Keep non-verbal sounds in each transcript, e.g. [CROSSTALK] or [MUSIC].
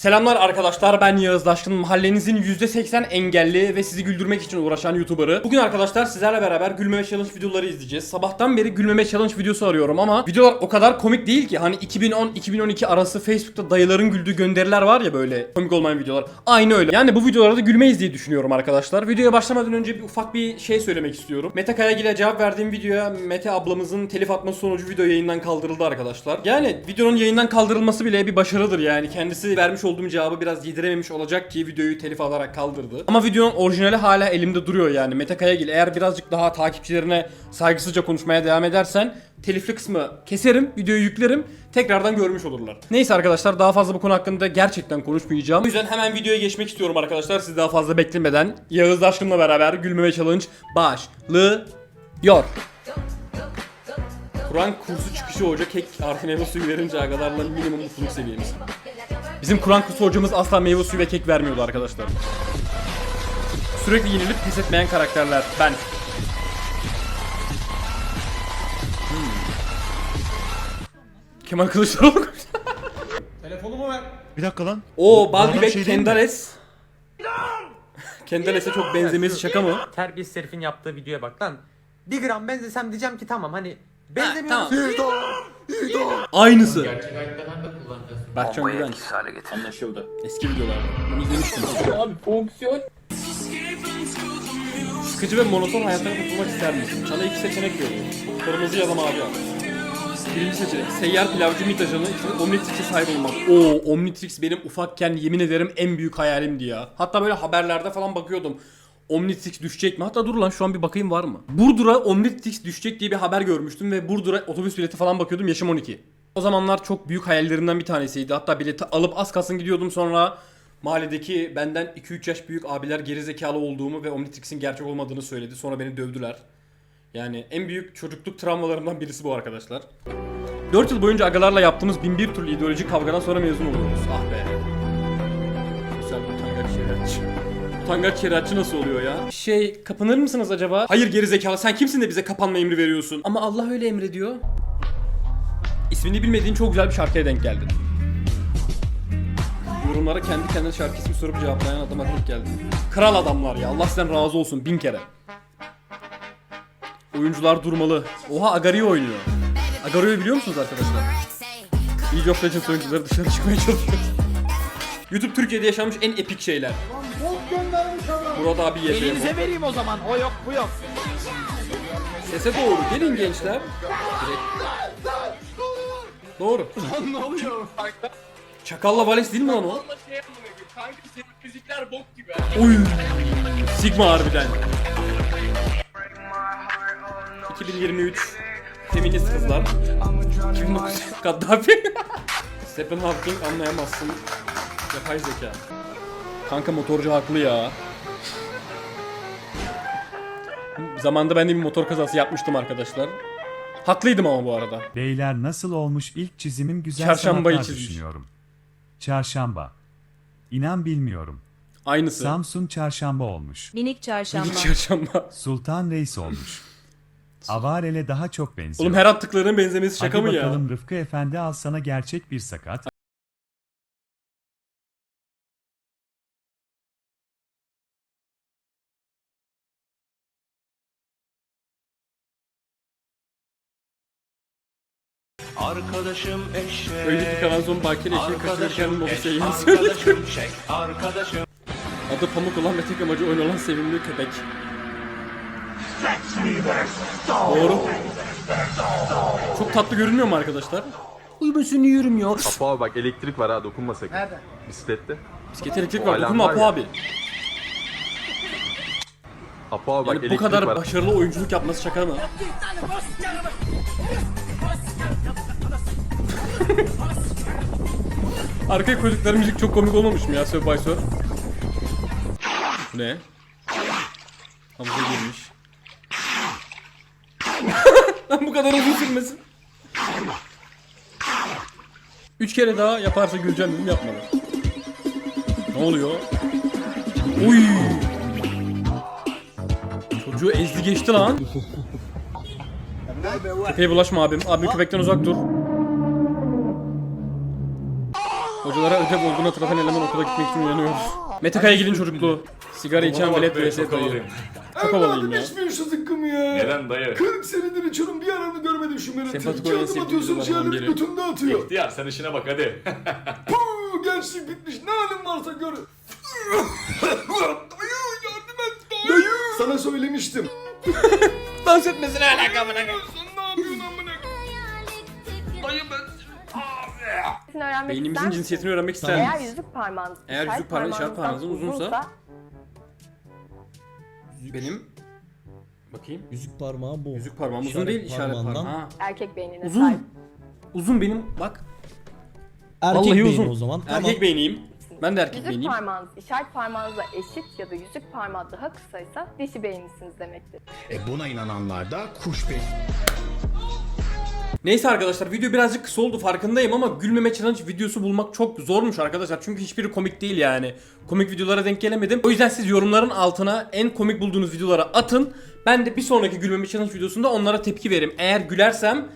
Selamlar arkadaşlar ben Yağız Daşkın mahallenizin %80 engelli ve sizi güldürmek için uğraşan YouTuber'ı. Bugün arkadaşlar sizlerle beraber gülmeme challenge videoları izleyeceğiz. Sabahtan beri gülmeme challenge videosu arıyorum ama videolar o kadar komik değil ki. Hani 2010-2012 arası Facebook'ta dayıların güldüğü gönderiler var ya böyle komik olmayan videolar. Aynı öyle. Yani bu videolarda gülmeyiz diye düşünüyorum arkadaşlar. Videoya başlamadan önce bir ufak bir şey söylemek istiyorum. Mete Kayagil'e cevap verdiğim videoya Mete ablamızın telif atması sonucu video yayından kaldırıldı arkadaşlar. Yani videonun yayından kaldırılması bile bir başarıdır yani. Kendisi vermiş olduğum cevabı biraz yedirememiş olacak ki videoyu telif alarak kaldırdı. Ama videonun orijinali hala elimde duruyor yani. Mete Kayagil eğer birazcık daha takipçilerine saygısızca konuşmaya devam edersen telifli kısmı keserim, videoyu yüklerim. Tekrardan görmüş olurlar. Neyse arkadaşlar daha fazla bu konu hakkında gerçekten konuşmayacağım. O yüzden hemen videoya geçmek istiyorum arkadaşlar. Siz daha fazla beklemeden Yağız Daşkın'la beraber Gülmeme Challenge başlıyor. Kur'an kursu çıkışı hoca kek artı meyve suyu verince agalarla minimum mutluluk seviyemiz. Bizim Kur'an kursu hocamız asla meyve suyu ve kek vermiyordu arkadaşlar. Sürekli yenilip pes etmeyen karakterler. Ben. Hmm. Kemal Kılıçdaroğlu. [LAUGHS] Bir dakika lan. Oo adam Balbibek şey? Kendales. Kendales'e çok benzemesi şaka mı? terbiyesiz herifin yaptığı videoya bak lan. Bir gram benzesem diyeceğim ki tamam hani Ha, benzemiyorum. tamam. Aynısı. Berkcan Güvenç. Anlaşıldı. Eski videolar. Bunu izlemiştim. Abi fonksiyon Sıkıcı ve monoton hayatlara katılmak ister misin? Sana iki seçenek veriyorum. Kırmızı ya da mavi al. Birinci seçenek. Seyyar pilavcı MİT ajanı. İkinci Omnitrix'e sahip olmak. Oo Omnitrix benim ufakken yemin ederim en büyük hayalimdi ya. Hatta böyle haberlerde falan bakıyordum. Omnitrix düşecek mi? Hatta dur lan şu an bir bakayım var mı? Burdur'a Omnitrix düşecek diye bir haber görmüştüm ve Burdur'a otobüs bileti falan bakıyordum yaşım 12. O zamanlar çok büyük hayallerimden bir tanesiydi. Hatta bileti alıp az kalsın gidiyordum sonra mahalledeki benden 2-3 yaş büyük abiler gerizekalı olduğumu ve Omnitrix'in gerçek olmadığını söyledi. Sonra beni dövdüler. Yani en büyük çocukluk travmalarımdan birisi bu arkadaşlar. 4 yıl boyunca agalarla yaptığımız bin bir türlü ideolojik kavgadan sonra mezun oluyoruz. Ah be. Sosyal utangaç şeriatçı. Utangaç şeriatçı nasıl oluyor ya? Şey, kapanır mısınız acaba? Hayır gerizekalı sen kimsin de bize kapanma emri veriyorsun? Ama Allah öyle emrediyor. İsmini bilmediğin çok güzel bir şarkıya denk geldin. Yorumlara kendi kendine şarkı ismi sorup cevaplayan adama denk geldin. Kral adamlar ya. Allah sizden razı olsun bin kere. Oyuncular durmalı. Oha Agario oynuyor. Agario'yu biliyor musunuz arkadaşlar? League of Legends oyuncuları dışarı çıkmaya çalışıyor. YouTube Türkiye'de yaşanmış en epik şeyler. Burada abi yaşıyor. Elinize vereyim o zaman. O yok bu yok. Sese doğru gelin gençler. Direkt. Doğru. [LAUGHS] ne oluyor? Çakalla Vales değil mi lan o? Valla şey amına koyayım. Kanka senin müzikler bok gibi. Oy. Sigma harbiden. 2023 Feminist kızlar [LAUGHS] 2009 Kaddafi [LAUGHS] Stephen Hawking anlayamazsın Yapay zeka Kanka motorcu haklı ya Zamanında ben de bir motor kazası yapmıştım arkadaşlar Haklıydım ama bu arada Beyler nasıl olmuş ilk çizimim güzel Çarşambayı sanatlar çizmiş. düşünüyorum. Çarşamba. İnan bilmiyorum. Aynısı Samsun çarşamba olmuş. Minik çarşamba. İlk çarşamba [LAUGHS] Sultan Reis olmuş. Avarel'e daha çok benziyor. Oğlum her attıklarının benzemesi şaka Hadi mı ya? bakalım Rıfkı Efendi al sana gerçek bir sakat. Arkadaşım eşek. Önceki kanalizon bakire eşeği kaçırırken eşek. yeni. Arkadaşım şek. Arkadaşım. Adı Pamuk olan ve tek amacı oyun olan sevimli köpek. Doğru. Çok tatlı görünmüyor mu arkadaşlar? Uy ben seni yiyorum ya. Apo abi bak elektrik var ha dokunma sakın. Nerede? Bisiklette. Bisiklet elektrik var. alarm Dokunma var Apo ya. abi. Apo abi bak Yani bu elektrik kadar var. başarılı oyunculuk yapması şaka mı? [LAUGHS] Arkaya koydukları müzik çok komik olmamış mı ya Surf by Surf? Bu ne? Havuza girmiş. [LAUGHS] Lan bu kadar uzun sürmesin. Üç kere daha yaparsa güleceğim dedim yapmadı. Ne oluyor? Uy! Çocuğu ezdi geçti lan. [LAUGHS] Köpeğe bulaşma abim. Abim köpekten uzak dur. Hocalara ödev olduğunu hatırlatan eleman okula gitmek için uyanıyor. Mete Kayagil'in çocukluğu. Sigara içen velet vs dayı. Çok havalıyım ya. İçmiyor şu zıkkımı ya. Neden dayı? 40 senedir içiyorum bir aranı görmedim şu. Sempatik İki olan adım atıyorsun videolardan ciğerleri biri. götünde atıyor. İhtiyar sen işine bak hadi. [LAUGHS] Puh, gençlik bitmiş ne halin varsa gör. [LAUGHS] dayı yardım et dayı. Dayı. Sana söylemiştim. [LAUGHS] Dans etmesine alaka amına Sen ne yapıyorsun amına? Dayı ben... Öğrenmek Beynimizin ister cinsiyetini öğrenmek ister Eğer miyiz? yüzük parmağınız Eğer işaret yüzük parmağı işaret parmağınızdan uzunsa- Benim bakayım. Yüzük parmağı bu. Yüzük parmağım uzun değil işaret parmağından- parmağı. Ha. erkek beynine Uzun. sahip. Uzun benim bak. Erkek Vallahi beyni uzun. o zaman. Erkek Tamam. beyniyim. Ben de erkek Yüzük beyniyim. parmağınız işaret parmağınızla eşit ya da yüzük parmağı daha kısaysa dişi beyinlisiniz demektir. E buna inananlar da kuş beyni. Neyse arkadaşlar video birazcık kısa oldu farkındayım ama gülmeme challenge videosu bulmak çok zormuş arkadaşlar. Çünkü hiçbiri komik değil yani. Komik videolara denk gelemedim. O yüzden siz yorumların altına en komik bulduğunuz videolara atın. Ben de bir sonraki gülmeme challenge videosunda onlara tepki veririm. Eğer gülersem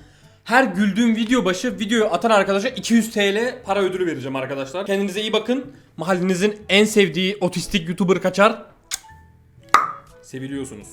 her güldüğüm video başı videoyu atan arkadaşa 200 TL para ödülü vereceğim arkadaşlar. Kendinize iyi bakın. Mahallenizin en sevdiği otistik YouTuber kaçar. Seviliyorsunuz.